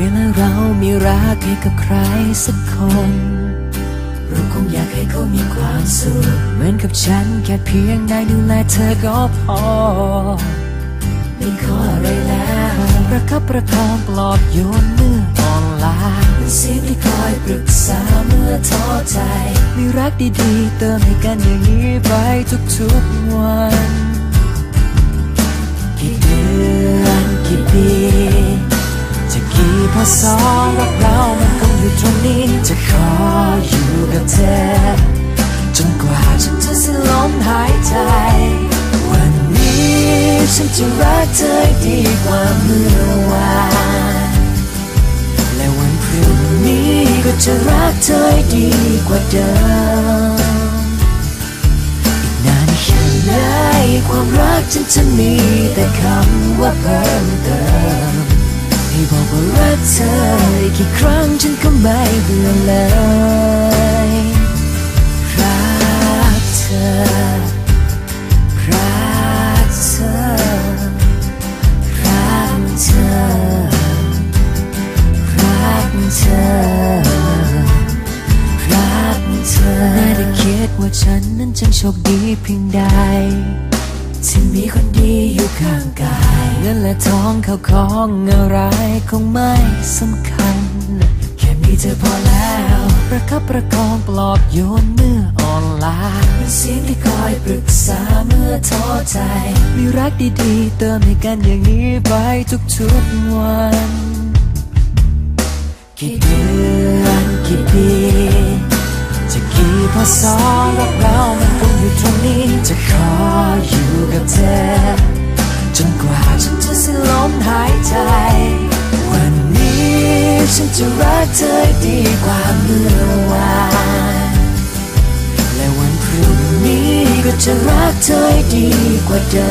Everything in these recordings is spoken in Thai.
เวลาเรามีรักให้กับใครสักคน เราคงอยากให้เขามีความสุข เหมือนกับฉันแค่เพียงได้ดูแลเธอก็พอ ไม่ขออะไรแล้วประคับประคองปลอบโยนเมื่ออ่อนล้าเป็นเสียงที่คอยปรึกษาเมื่อท้อใจ มีรักดีๆ เติมให้กันอย่างนี้ไปทุกๆวัน กี่เดือนกี่ปี กี่พศรักเรามันคงอยู่ตรงนี้จะขออยู่กับเธอจนกว่าฉันจะสิ้นลมหายใจ วันนี้ฉันจะรักเธอดีกว่าเมื่อวานและวันพรุ่งนี้ก็จะรักเธอดีกว่าเดิมอีกนานแค่ไหนความรักฉันจะมีแต่คำว่าเพิ่มเติม กี่ครั้งฉันก็ไม่เบื่อเลยรักเธอรักเธอรักเธอรักเธอรักเธอไม่ได้คิดว่าฉันนั้นจังโชคดีเพียงใด ที่มีคนดีอยู่ข้างกาย เงินและทองเข้าของอะไรคงไม่สำคัญ แค่มีเธอพอแล้ว ประคับประคองปลอบโยนเมื่ออ่อนล้าเป็นเสียงที่คอยปรึกษาเมื่อท้อใจ มีรักดีๆ เติมให้กันอย่างนี้ไปทุกๆวันกี่เดือนกี่ปีจะกี่พศรัก เธอ จนกว่าฉันจะสิ้นลมหายใจ วันนี้ฉันจะรักเธอดีกว่าเมื่อวานและวันพรุ่งนี้ก็จะรักเธอดีกว่าเดิ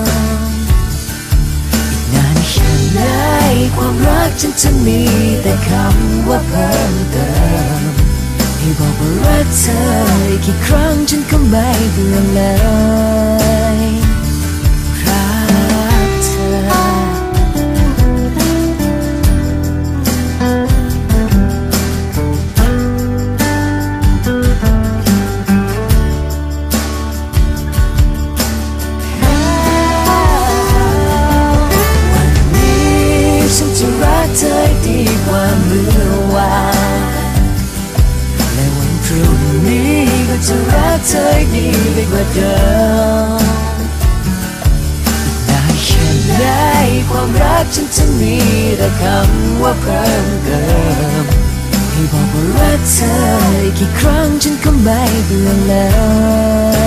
มอีกนานแค่ไหนความรักฉันจะมีแต่คำว่าเพิ่มเติมให้บอกว่ารักเธอกี่ครั้งฉันก็ไม่เบื่อเลย กว่าเดิมนานแค่ไหนความรักฉันจะมีแต่คำว่าเพิ่มเติมให้บอกว่ารักเธอกี่ครั้งฉันก็ไม่เบื่อแล้ว